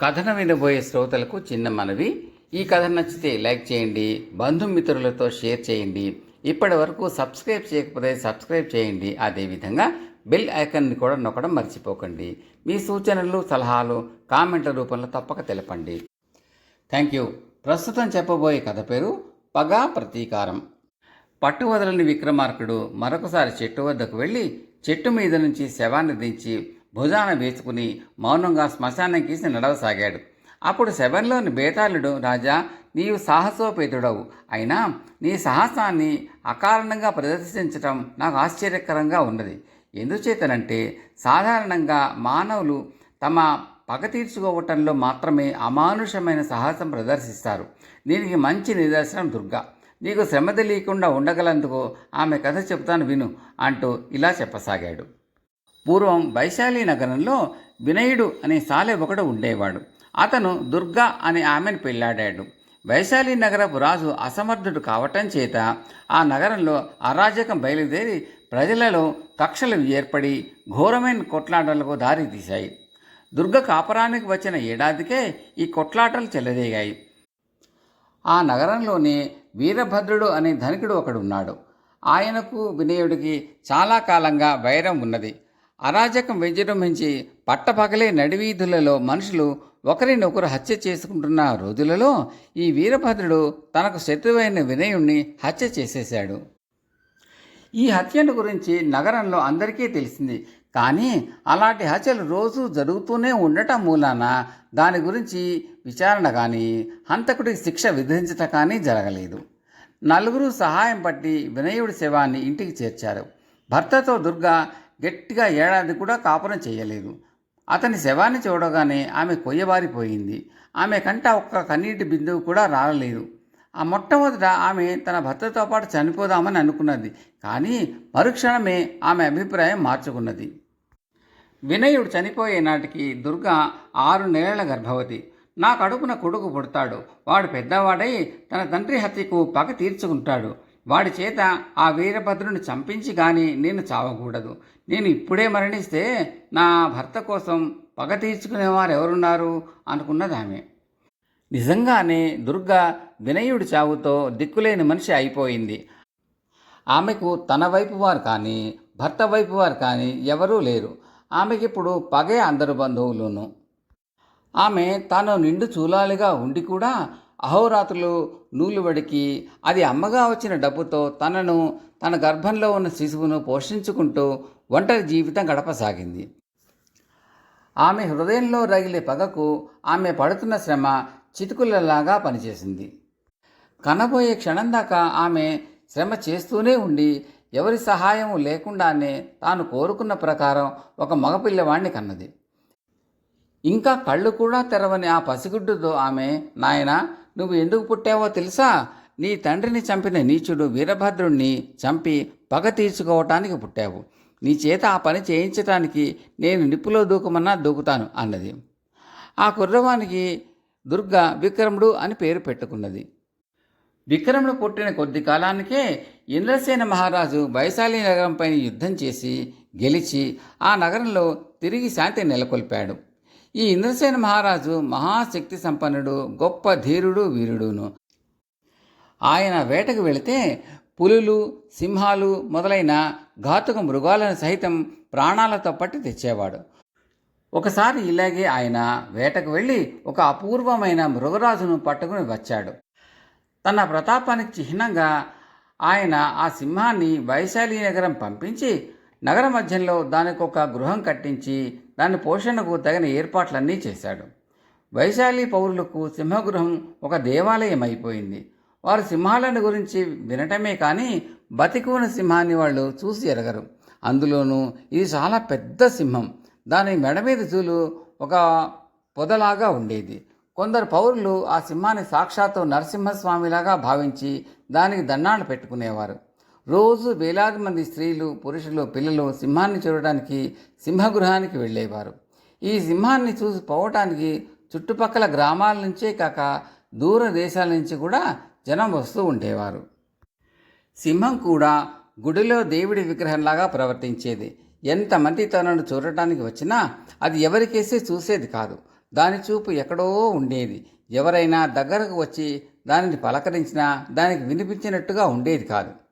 కథను వినబోయే శ్రోతలకు చిన్న మనవి. ఈ కథ నచ్చితే లైక్ చేయండి బంధుమిత్రులతో షేర్ చేయండి. ఇప్పటి వరకు సబ్స్క్రైబ్ చేయకపోతే సబ్స్క్రైబ్ చేయండి. అదేవిధంగా బెల్ ఐకాన్ని కూడా నొక్కడం మర్చిపోకండి. మీ సూచనలు సలహాలు కామెంట్ల రూపంలో తప్పక తెలపండి. Thank you. ప్రస్తుతం చెప్పబోయే కథ పేరు పగా ప్రతీకారం. పట్టు వదలని విక్రమార్కుడు మరొకసారి చెట్టు వద్దకు వెళ్ళి చెట్టు మీద నుంచి శవాన్ని దించి భుజాన వేసుకుని మౌనంగా శ్మశానం గీసి నడవసాగాడు. అప్పుడు శవంలోని బేతాళుడు రాజా నీవు సాహసోపేతుడవు. అయినా నీ సాహసాన్ని అకారణంగా ప్రదర్శించటం నాకు ఆశ్చర్యకరంగా ఉన్నది. ఎందుచేతనంటే సాధారణంగా మానవులు తమ పగ తీర్చుకోవటంలో మాత్రమే అమానుషమైన సాహసం ప్రదర్శిస్తారు. దీనికి మంచి నిదర్శనం దుర్గా. నీకు శ్రమ తెలియకుండా ఉండగలందుకు ఆమె కథ చెబుతాను విను అంటూ ఇలా చెప్పసాగాడు. పూర్వం వైశాలి నగరంలో వినయుడు అనే సాలె ఒకడు ఉండేవాడు. అతను దుర్గా అనే ఆమెను పెళ్ళాడాడు. వైశాలి నగరపు రాజు అసమర్థుడు కావటం చేత ఆ నగరంలో అరాజకం బయలుదేరి ప్రజలలో కక్షలు ఏర్పడి ఘోరమైన కొట్లాటలకు దారి తీశాయి దుర్గ కాపరానికి వచ్చిన ఏడాదికే ఈ కొట్లాటలు చెలరేగాయి. ఆ నగరంలోనే వీరభద్రుడు అనే ధనికుడు ఒకడున్నాడు. ఆయనకు వినయుడికి చాలా కాలంగా వైరం ఉన్నది. అరాజకం విజృంభించి పట్టపగలే నడివీధులలో మనుషులు ఒకరినొకరు హత్య చేసుకుంటున్న రోజులలో ఈ వీరభద్రుడు తనకు శత్రువైన వినయుణ్ణి హత్య చేసేశాడు. ఈ హత్యను గురించి నగరంలో అందరికీ తెలిసింది. కానీ అలాంటి హత్యలు రోజు జరుగుతూనే ఉండటం మూలాన దాని గురించి విచారణ కానీ హంతకుడికి శిక్ష విధించటం కానీ జరగలేదు. నలుగురు సహాయం పట్టి వినయుడి శవాన్ని ఇంటికి చేర్చారు. భర్తతో దుర్గా గట్టిగా ఏడాది కూడా కాపురం చేయలేదు. అతని శవాన్ని చూడగానే ఆమె కొయ్యబారిపోయింది. ఆమె కంట ఒక్క కన్నీటి బిందువు కూడా రాలలేదు. ఆ మొట్టమొదట ఆమె తన భర్తతో పాటు చనిపోదామని అనుకున్నది. కానీ మరుక్షణమే ఆమె అభిప్రాయం మార్చుకున్నది. వినయుడు చనిపోయే నాటికి దుర్గా ఆరు నెలల గర్భవతి. నా కడుపున కొడుకు పుడతాడు. వాడు పెద్దవాడై తన తండ్రి హత్యకు పగ తీర్చుకుంటాడు. వాడి చేత ఆ వీరభద్రుని చంపించి కానీ నేను చావకూడదు. నేను ఇప్పుడే మరణిస్తే నా భర్త కోసం పగ తీర్చుకునేవారు ఎవరున్నారు? అనుకున్నది ఆమె. నిజంగానే దుర్గా వినయుడి చావుతో దిక్కులేని మనిషి అయిపోయింది. ఆమెకు తన వైపు వారు కానీ భర్త వైపు వారు కానీ ఎవరూ లేరు. ఆమెకిప్పుడు పగే అందరు బంధువులును. ఆమె తాను నిండు చూలాలిగా ఉండి కూడా అహోరాత్రులు నూలు వడికి అది అమ్మగా వచ్చిన డబ్బుతో తనను తన గర్భంలో ఉన్న శిశువును పోషించుకుంటూ ఒంటరి జీవితం గడపసాగింది. ఆమె హృదయంలో రగిలే పగకు ఆమె పడుతున్న శ్రమ చితుకులలాగా పనిచేసింది. కనబోయే క్షణం దాకా ఆమె శ్రమ చేస్తూనే ఉండి ఎవరి సహాయం లేకుండానే తాను కోరుకున్న ప్రకారం ఒక మగపిల్లవాణ్ణి కన్నది. ఇంకా కళ్ళు కూడా తెరవని ఆ పసిగుడ్డుతో ఆమె నాయన నువ్వు ఎందుకు పుట్టావో తెలుసా? నీ తండ్రిని చంపిన నీచుడు వీరభద్రుణ్ణి చంపి పగ తీర్చుకోవటానికి పుట్టావు. నీ చేత ఆ పని చేయించటానికి నేను నిప్పులో దూకమన్నా దూకుతాను అన్నది. ఆ కుర్రవానికి దుర్గ విక్రముడు అని పేరు పెట్టుకున్నది. విక్రముడు పుట్టిన కొద్ది కాలానికే ఇంద్రసేన మహారాజు వైశాలి నగరంపై యుద్ధం చేసి గెలిచి ఆ నగరంలో తిరిగి శాంతి నెలకొల్పాడు. ఈ ఇంద్రసేన మహారాజు మహాశక్తి సంపన్నుడు గొప్ప ధీరుడు వీరుడును. ఆయన వేటకు వెళితే పులులు సింహాలు మొదలైన ఘాతుక మృగాలను సహితం ప్రాణాలతో పట్టి తెచ్చేవాడు. ఒకసారి ఇలాగే ఆయన వేటకు వెళ్ళి ఒక అపూర్వమైన మృగరాజును పట్టుకుని వచ్చాడు. తన ప్రతాపానికి చిహ్నంగా ఆయన ఆ సింహాన్ని వైశాలి నగరం పంపించి నగర మధ్యంలో దానికొక గృహం కట్టించి దాని పోషణకు తగిన ఏర్పాట్లన్నీ చేశాడు. వైశాలి పౌరులకు సింహగృహం ఒక దేవాలయం అయిపోయింది వారు సింహాలను గురించి వినటమే కానీ బతికున్న సింహాన్ని వాళ్ళు చూసి ఎరగరు. అందులోనూ ఇది చాలా పెద్ద సింహం. దాని మెడ మీద చూలు ఒక పొదలాగా ఉండేది. కొందరు పౌరులు ఆ సింహాన్ని సాక్షాత్తు నరసింహస్వామిలాగా భావించి దానికి దండాలు పెట్టుకునేవారు. రోజు వేలాది మంది స్త్రీలు పురుషులు పిల్లలు సింహాన్ని చూడడానికి సింహగృహానికి వెళ్ళేవారు. ఈ సింహాన్ని చూసి పోవటానికి చుట్టుపక్కల గ్రామాల నుంచే కాక దూర దేశాల నుంచి కూడా జనం వస్తూ ఉండేవారు. సింహం కూడా గుడిలో దేవుడి విగ్రహంలాగా ప్రవర్తించేది. ఎంతమంది తనను చూడటానికి వచ్చినా అది ఎవరికేసి చూసేది కాదు. దాని చూపు ఎక్కడో ఉండేది. ఎవరైనా దగ్గరకు వచ్చి దానిని పలకరించినా దానికి వినిపించినట్టుగా ఉండేది కాదు.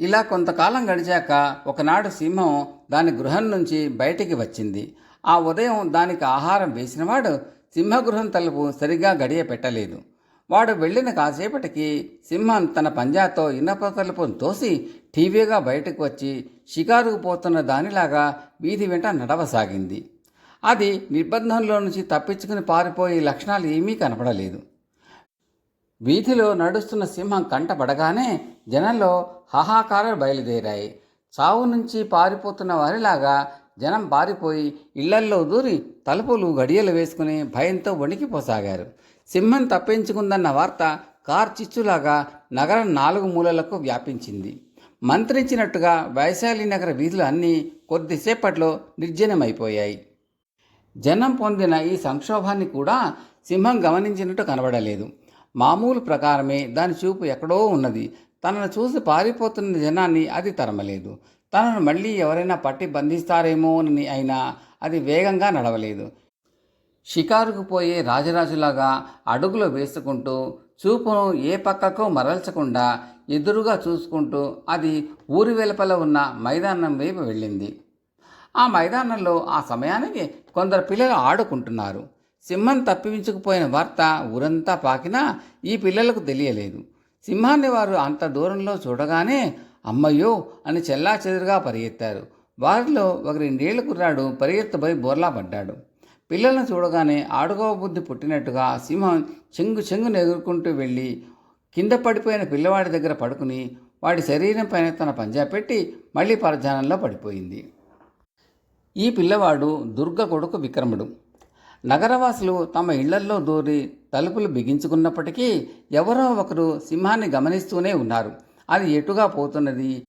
ఇలా కొంతకాలం గడిచాక ఒకనాడు సింహం దాని గృహం నుంచి బయటికి వచ్చింది. ఆ ఉదయం దానికి ఆహారం వేసినవాడు సింహగృహం తలుపు సరిగ్గా గడియ పెట్టలేదు. వాడు వెళ్ళిన కాసేపటికి సింహం తన పంజాతో ఇనప తలుపును తోసి టీవీగా బయటకు వచ్చి షికారుకు పోతున్న దానిలాగా వీధి వెంట నడవసాగింది. అది నిర్బంధంలో నుంచి తప్పించుకుని పారిపోయే లక్షణాలు ఏమీ కనపడలేదు. వీధిలో నడుస్తున్న సింహం కంటపడగానే జనంలో హాహాకారాలు బయలుదేరాయి. చావు నుంచి పారిపోతున్న వారిలాగా జనం పారిపోయి ఇళ్ళల్లో దూరి తలుపులు గడియలు వేసుకుని భయంతో వణికిపోసాగారు. సింహం తప్పించుకుందన్న వార్త కార్చిచ్చులాగా నగరం నాలుగు మూలలకు వ్యాపించింది. మంత్రించినట్టుగా వైశాలి నగర వీధులు అన్నీ కొద్దిసేపట్లో నిర్జనమైపోయాయి. జనం పొందిన ఈ సంక్షోభాన్ని కూడా సింహం గమనించినట్టు కనబడలేదు. మామూలు ప్రకారమే దాని చూపు ఎక్కడో ఉన్నది. తనను చూసి పారిపోతున్న జనాన్ని అది తరమలేదు. తనను మళ్ళీ ఎవరైనా పట్టి బంధిస్తారేమోనని అయినా అది వేగంగా నడవలేదు. షికారుకు పోయే రాజరాజులాగా అడుగులు వేసుకుంటూ చూపును ఏ పక్కకు మరల్చకుండా ఎదురుగా చూసుకుంటూ అది ఊరి వెలుపల ఉన్న మైదానం వైపు వెళ్ళింది. ఆ మైదానంలో ఆ సమయానికి కొందరు పిల్లలు ఆడుకుంటున్నారు. సింహం తప్పించుకుపోయిన వార్త ఊరంతా పాకినా ఈ పిల్లలకు తెలియలేదు. సింహాన్ని వారు అంత దూరంలో చూడగానే అమ్మయ్యో అని చెల్లా చెదురుగా పరిగెత్తారు. వారిలో ఒక రెండేళ్ళ కుర్రాడు పరిగెత్తబోయి బోర్లా పడ్డాడు. పిల్లలను చూడగానే ఆడుకో బుద్ధి పుట్టినట్టుగా సింహం చెంగు చెంగును ఎగురుకుంటూ వెళ్ళి కింద పడిపోయిన పిల్లవాడి దగ్గర పడుకుని వాడి శరీరం పైన తన పంజా పెట్టి మళ్ళీ పరధ్యానంలో పడిపోయింది. ఈ పిల్లవాడు దుర్గ కొడుకు విక్రముడు. నగరవాసులు తమ ఇళ్ళల్లో దూరి తలుపులు బిగించుకున్నప్పటికీ ఎవరో ఒకరు సింహాన్ని గమనిస్తూనే ఉన్నారు. అది ఎటుగా పోతున్నది?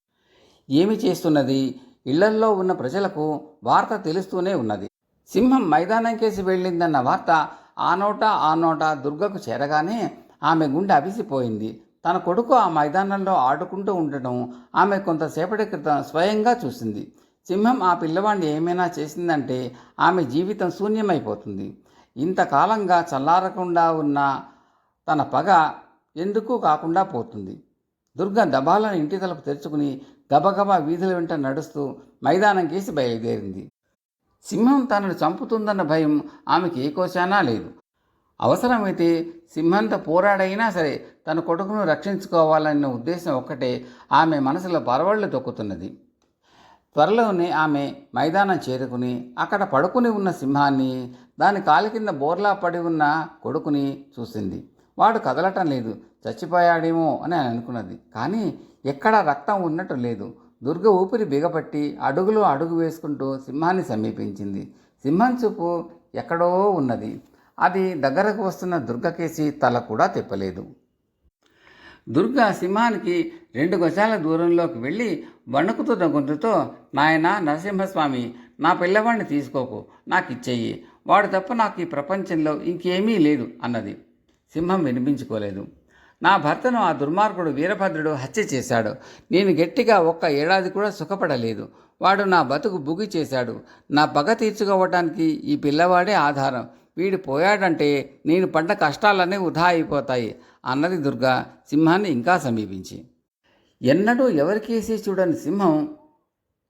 ఏమి చేస్తున్నది? ఇళ్ళల్లో ఉన్న ప్రజలకు వార్త తెలుస్తూనే ఉన్నది. సింహం మైదానంకేసి వెళ్ళిందన్న వార్త ఆ నోట ఆ నోట దుర్గకు చేరగానే ఆమె గుండె అవిసిపోయింది. తన కొడుకు ఆ మైదానంలో ఆడుకుంటూ ఉండటం ఆమె కొంతసేపటి క్రితం స్వయంగా చూసింది. సింహం ఆ పిల్లవాడిని ఏమైనా చేసిందంటే ఆమె జీవితం శూన్యమైపోతుంది. ఇంతకాలంగా చల్లారకుండా ఉన్న తన పగ ఎందుకు కాకుండా పోతుంది? దుర్గ దబాలను ఇంటి తలుపు తెరుచుకుని గబగబా వీధుల వెంట నడుస్తూ మైదానం కేసి బయలుదేరింది. సింహం తనను చంపుతుందన్న భయం ఆమెకి ఏ కోశానా లేదు. అవసరమైతే సింహంతో పోరాడైనా సరే తన కొడుకును రక్షించుకోవాలన్న ఉద్దేశం ఒక్కటే ఆమె మనసులో పరవళ్ళు తొక్కుతున్నది. త్వరలోనే ఆమె మైదానం చేరుకుని అక్కడ పడుకుని ఉన్న సింహాన్ని దాని కాలి కింద బోర్లా పడి ఉన్న కొడుకుని చూసింది. వాడు కదలటం లేదు. చచ్చిపోయాడేమో అని అనుకున్నది. కానీ ఎక్కడా రక్తం ఉన్నట్టు లేదు. దుర్గ ఊపిరి బిగపట్టి అడుగులో అడుగు వేసుకుంటూ సింహాన్ని సమీపించింది. సింహం చూపు ఎక్కడో ఉన్నది. అది దగ్గరకు వస్తున్న దుర్గకేసి తల కూడా తిప్పలేదు. దుర్గా సింహానికి రెండు గజాల దూరంలోకి వెళ్ళి వణుకుతున్న గొంతుతో నాయన నరసింహస్వామి నా పిల్లవాడిని తీసుకోకు నాకు ఇచ్చేయి వాడు తప్ప నాకు ఈ ప్రపంచంలో ఇంకేమీ లేదు అన్నది. సింహం వినిపించుకోలేదు. నా భర్తను ఆ దుర్మార్గుడు వీరభద్రుడు హత్య చేశాడు. నేను గట్టిగా ఒక్క ఏడాది కూడా సుఖపడలేదు. వాడు నా బతుకు బుగి చేశాడు. నా పగ తీర్చుకోవటానికి ఈ పిల్లవాడే ఆధారం. వీడు పోయాడంటే నేను పడ్డ కష్టాలన్నీ వృధా అయిపోతాయి. అన్నది దుర్గా సింహాన్ని ఇంకా సమీపించి ఎన్నడూ ఎవరికేసి చూడని సింహం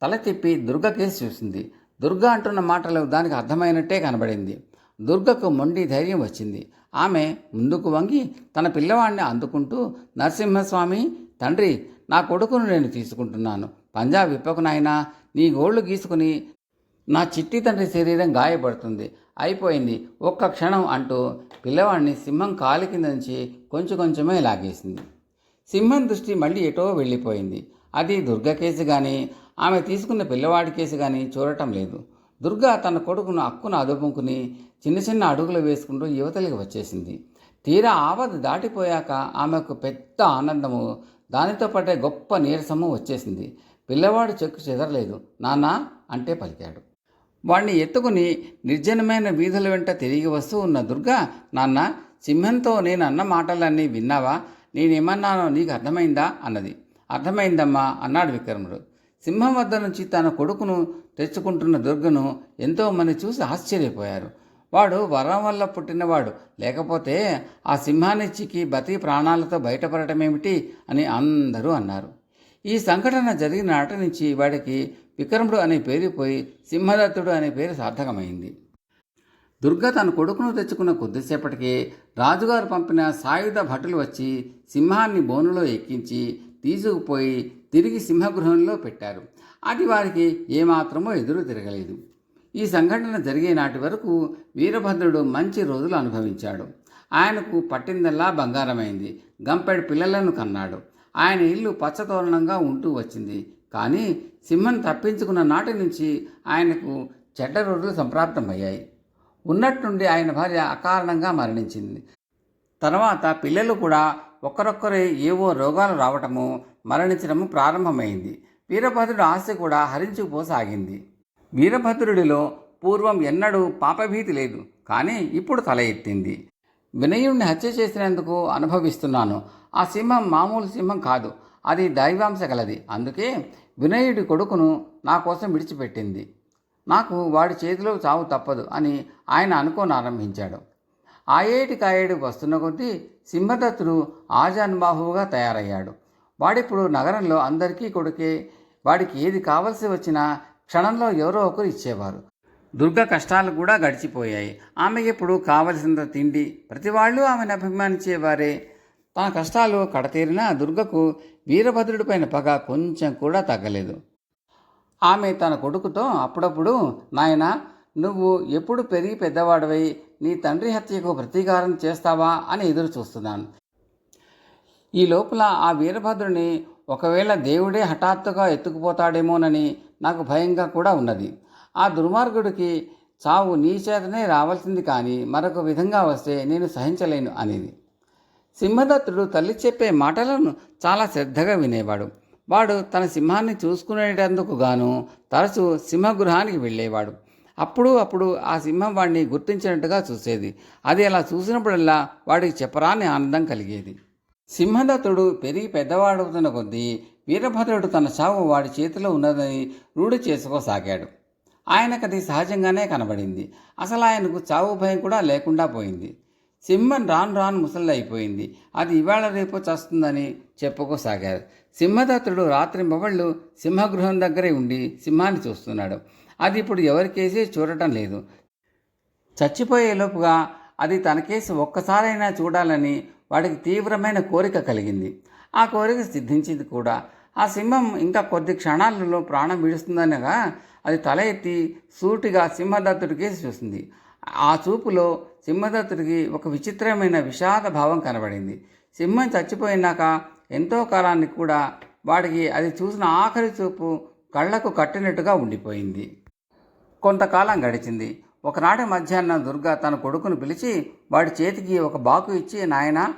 తల తిప్పి దుర్గ కేసి చూసింది. దుర్గ అంటున్న మాటలు దానికి అర్థమైనట్టే కనబడింది. దుర్గకు మొండి ధైర్యం వచ్చింది. ఆమె ముందుకు వంగి తన పిల్లవాడిని అందుకుంటూ నరసింహస్వామి తండ్రి నా కొడుకును నేను తీసుకుంటున్నాను. పంజా విప్పకునైనా నీ గోళ్ళు గీసుకుని నా చిట్టి తండ్రి శరీరం గాయపడుతుంది. అయిపోయింది. ఒక్క క్షణం అంటూ పిల్లవాడిని సింహం కాలి కింద నుంచి కొంచెం కొంచెమే లాగేసింది. సింహం దృష్టి మళ్ళీ ఎటో వెళ్ళిపోయింది. అది దుర్గ కేసు కానీ ఆమె తీసుకున్న పిల్లవాడి కేసు కానీ చూడటం లేదు. దుర్గా తన కొడుకును అక్కును అదుపుకుని చిన్న చిన్న అడుగులు వేసుకుంటూ యువతలకి వచ్చేసింది. తీరా ఆపద దాటిపోయాక ఆమెకు పెద్ద ఆనందము దానితో పాటే గొప్ప నీరసము వచ్చేసింది. పిల్లవాడు చెక్కు చెదరలేదు. నానా అంటే పలికాడు. వాణ్ణి ఎత్తుకుని నిర్జనమైన వీధుల వెంట తిరిగి వస్తూ ఉన్న దుర్గా నాన్న సింహంతో నేను అన్న మాటలన్నీ విన్నావా? నేనేమన్నానో నీకు అర్థమైందా? అన్నది. అర్థమైందమ్మా అన్నాడు విక్రముడు. సింహం వద్ద నుంచి తన కొడుకును తెచ్చుకుంటున్న దుర్గను ఎంతోమంది చూసి ఆశ్చర్యపోయారు. వాడు వరం వల్ల పుట్టినవాడు. లేకపోతే ఆ సింహాన్ని చిక్కి బతికి ప్రాణాలతో బయటపడటమేమిటి అని అందరూ అన్నారు. ఈ సంఘటన జరిగిన నాటి నుంచి వాడికి విక్రముడు అనే పేరు పోయి సింహదత్తుడు అనే పేరు సార్థకమైంది. దుర్గ తన కొడుకును తెచ్చుకున్న కొద్దిసేపటికే రాజుగారు పంపిన సాయుధ భటులు వచ్చి సింహాన్ని బోనులో ఎక్కించి తీసుకుపోయి తిరిగి సింహగృహంలో పెట్టారు. అది వారికి ఏమాత్రమో ఎదురు తిరగలేదు. ఈ సంఘటన జరిగే నాటి వరకు వీరభద్రుడు మంచి రోజులు అనుభవించాడు. ఆయనకు పట్టిందల్లా బంగారమైంది. గంపెడు పిల్లలను కన్నాడు. ఆయన ఇల్లు పచ్చతోరణంగా ఉంటూ వచ్చింది. కానీ సింహం తప్పించుకున్న నాటి నుంచి ఆయనకు చెడ్డ రోజులు సంప్రాప్తమయ్యాయి. ఉన్నట్టుండి ఆయన భార్య అకారణంగా మరణించింది. తర్వాత పిల్లలు కూడా ఒకరొక్కరే ఏవో రోగాలు రావటము మరణించడము ప్రారంభమైంది. వీరభద్రుడి ఆస్తి కూడా హరించుకుపోసాగింది వీరభద్రుడిలో పూర్వం ఎన్నడూ పాపభీతి లేదు కానీ ఇప్పుడు తల ఎత్తింది. వినయుణ్ణి హత్య చేసినందుకు అనుభవిస్తున్నాను. ఆ సింహం మామూలు సింహం కాదు అది దైవాంశ గలది. అందుకే వినయుడి కొడుకును నా కోసం విడిచిపెట్టింది. నాకు వాడి చేతిలో చావు తప్పదు అని ఆయన అనుకోనారంభించాడు ఆయేటి కాయేడు వస్తున్న కొద్దీ సింహదత్తుడు ఆజాన్బాహువుగా తయారయ్యాడు. వాడిప్పుడు నగరంలో అందరికీ కొడుకే వాడికి ఏది కావలసి వచ్చినా క్షణంలో ఎవరో ఒకరు ఇచ్చేవారు. దుర్గ కష్టాలు కూడా గడిచిపోయాయి. ఆమె ఇప్పుడు కావలసినంత తిండి ప్రతి వాళ్ళు ఆమెను అభిమానించేవారే. తన కష్టాలు కడతీరిన దుర్గకు వీరభద్రుడిపైన పగ కొంచెం కూడా తగ్గలేదు. ఆమె తన కొడుకుతో అప్పుడప్పుడు నాయన నువ్వు ఎప్పుడు పెరిగి పెద్దవాడవై నీ తండ్రి హత్యకు ప్రతీకారం చేస్తావా? అని ఎదురు చూస్తున్నాను. ఈ లోపల ఆ వీరభద్రుని ఒకవేళ దేవుడే హఠాత్తుగా ఎత్తుకుపోతాడేమోనని నాకు భయంగా కూడా ఉన్నది. ఆ దుర్మార్గుడికి చావు నీ చేతనే రావాల్సింది కానీ మరొక విధంగా వస్తే నేను సహించలేను అనేది. సింహదత్తుడు తల్లి చెప్పే మాటలను చాలా శ్రద్ధగా వినేవాడు. వాడు తన సింహాన్ని చూసుకునేటందుకు గాను తరచూ సింహగృహానికి వెళ్ళేవాడు. అప్పుడు అప్పుడు ఆ సింహం వాడిని గుర్తించినట్టుగా చూసేది. అది అలా చూసినప్పుడల్లా వాడికి చెప్పరాని ఆనందం కలిగేది. సింహదత్తుడు పెరిగి పెద్దవాడవుతున్న కొద్దీ వీరభద్రుడు తన చావు వాడి చేతిలో ఉన్నదని రూఢి చేసుకోసాగాడు. ఆయనకది సహజంగానే కనబడింది. అసలు ఆయనకు చావు భయం కూడా లేకుండా పోయింది. సింహం రాను రాను ముసలి అయిపోయింది అది ఇవాళ రేపు చస్తుందని చెప్పుకోసాగారు. సింహదత్తుడు రాత్రి మొబళ్ళు సింహగృహం దగ్గరే ఉండి సింహాన్ని చూస్తున్నాడు. అది ఇప్పుడు ఎవరికేసి చూడటం లేదు. చచ్చిపోయేలోపుగా అది తనకేసి ఒక్కసారైనా చూడాలని వాడికి తీవ్రమైన కోరిక కలిగింది. ఆ కోరిక సిద్ధించింది కూడా. ఆ సింహం ఇంకా కొద్ది క్షణాలలో ప్రాణం విడుస్తుందనగా అది తల ఎత్తి సూటిగా సింహదత్తుడికేసి చూసింది. ఆ చూపులో సింహదత్తుడికి ఒక విచిత్రమైన విషాద భావం కనబడింది. సింహం చచ్చిపోయినాక ఎంతో కాలానికి కూడా వాడికి అది చూసిన ఆఖరి చూపు కళ్ళకు కట్టినట్టుగా ఉండిపోయింది. కొంతకాలం గడిచింది. ఒకనాటి మధ్యాహ్నం దుర్గా తన కొడుకును పిలిచి వాడి చేతికి ఒక బాకు ఇచ్చి నాయన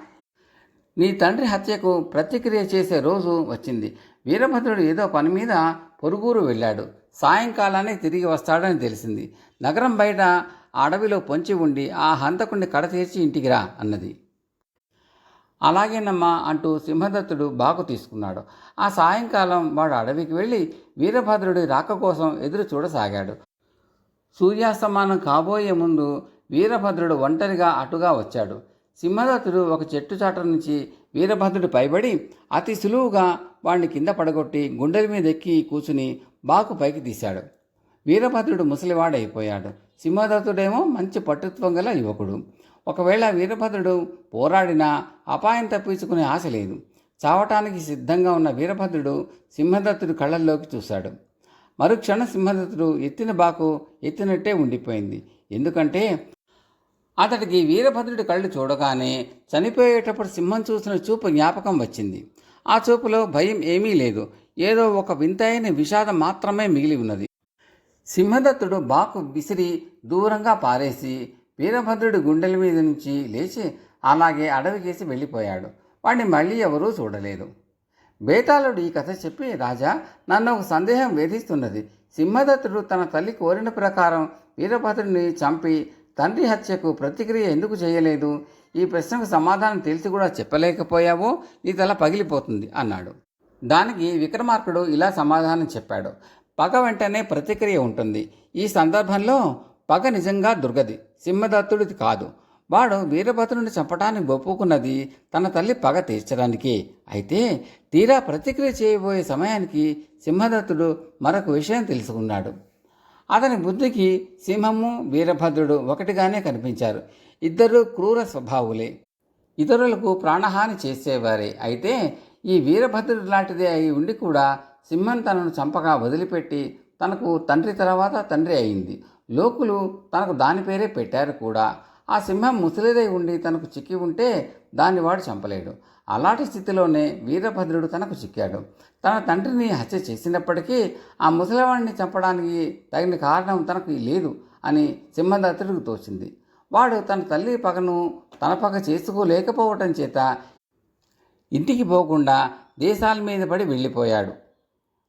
నీ తండ్రి హత్యకు ప్రతిక్రియ చేసే రోజు వచ్చింది. వీరభద్రుడు ఏదో పని మీద పొరుగురు వెళ్ళాడు. సాయంకాలానికి తిరిగి వస్తాడని తెలిసింది. నగరం బయట అడవిలో పొంచి ఉండి ఆ హంతకుణ్ణి కడతీర్చి ఇంటికి రా అన్నది. అలాగేనమ్మా అంటూ సింహదత్తుడు బాకు తీసుకున్నాడు. ఆ సాయంకాలం వాడు అడవికి వెళ్ళి వీరభద్రుడి రాక కోసం ఎదురు చూడసాగాడు. సూర్యాస్తమానం కాబోయే ముందు వీరభద్రుడు ఒంటరిగా అటుగా వచ్చాడు. సింహదత్తుడు ఒక చెట్టు చాట నుంచి వీరభద్రుడు పైబడి అతి సులువుగా వాడిని కింద పడగొట్టి గుండెల మీద ఎక్కి కూచుని బాకు పైకి తీశాడు. వీరభద్రుడు ముసలివాడైపోయాడు. సింహదత్తుడేమో మంచి పట్టుత్వం గల యువకుడు. ఒకవేళ వీరభద్రుడు పోరాడినా అపాయం తప్పించుకునే ఆశ లేదు. చావటానికి సిద్ధంగా ఉన్న వీరభద్రుడు సింహదత్తుడి కళ్ళల్లోకి చూశాడు. మరుక్షణ సింహదత్తుడు ఎత్తిన బాకు ఎత్తినట్టే ఉండిపోయింది. ఎందుకంటే అతడికి వీరభద్రుడి కళ్ళు చూడగానే చనిపోయేటప్పుడు సింహం చూసిన చూపు జ్ఞాపకం వచ్చింది. ఆ చూపులో భయం ఏమీ లేదు. ఏదో ఒక వింతైన విషాదం మాత్రమే మిగిలి ఉన్నది. సింహదత్తుడు బాకు విసిరి దూరంగా పారేసి వీరభద్రుడి గుండెల మీద నుంచి లేచి అలాగే అడవికేసి వెళ్ళిపోయాడు. వాడిని మళ్ళీ ఎవరూ చూడలేదు. బేతాళుడు ఈ కథ చెప్పి రాజా నన్ను ఒక సందేహం వేధిస్తున్నది. సింహదత్తుడు తన తల్లి కోరిన ప్రకారం వీరభద్రుడిని చంపి తండ్రి హత్యకు ప్రతిక్రియ ఎందుకు చేయలేదు? ఈ ప్రశ్నకు సమాధానం తెలిసి కూడా చెప్పలేకపోయావో? నీ తల పగిలిపోతుంది అన్నాడు. దానికి విక్రమార్కుడు ఇలా సమాధానం చెప్పాడు. పగ వెంటనే ప్రతిక్రియ ఉంటుంది. ఈ సందర్భంలో పగ నిజంగా దుర్గది సింహదత్తుడిది కాదు. వాడు వీరభద్రుని చంపడానికి ఒప్పుకున్నది తన తల్లి పగ తీర్చడానికి. అయితే తీరా ప్రతిక్రియ చేయబోయే సమయానికి సింహదత్తుడు మరొక విషయం తెలుసుకున్నాడు. అతని బుద్ధికి సింహము వీరభద్రుడు ఒకటిగానే కనిపించారు. ఇద్దరు క్రూర స్వభావులే. ఇతరులకు ప్రాణహాని చేసేవారే. అయితే ఈ వీరభద్రుడు లాంటిదే అయి ఉండి కూడా సింహం తనను చంపగా వదిలిపెట్టి తనకు తండ్రి తర్వాత తండ్రి అయింది. లోకులు తనకు దాని పేరే పెట్టారు కూడా. ఆ సింహం ముసలిదై ఉండి తనకు చిక్కి ఉంటే దాన్ని వాడు చంపలేడు. అలాంటి స్థితిలోనే వీరభద్రుడు తనకు చిక్కాడు. తన తండ్రిని హత్య చేసినప్పటికీ ఆ ముసలివాడిని చంపడానికి తగిన కారణం తనకు లేదు అని సింహదత్తుడికి తోచింది. వాడు తన తల్లి పగను తన పగ చేసుకోలేకపోవటం చేత ఇంటికి పోకుండా దేశాల మీద పడి వెళ్ళిపోయాడు.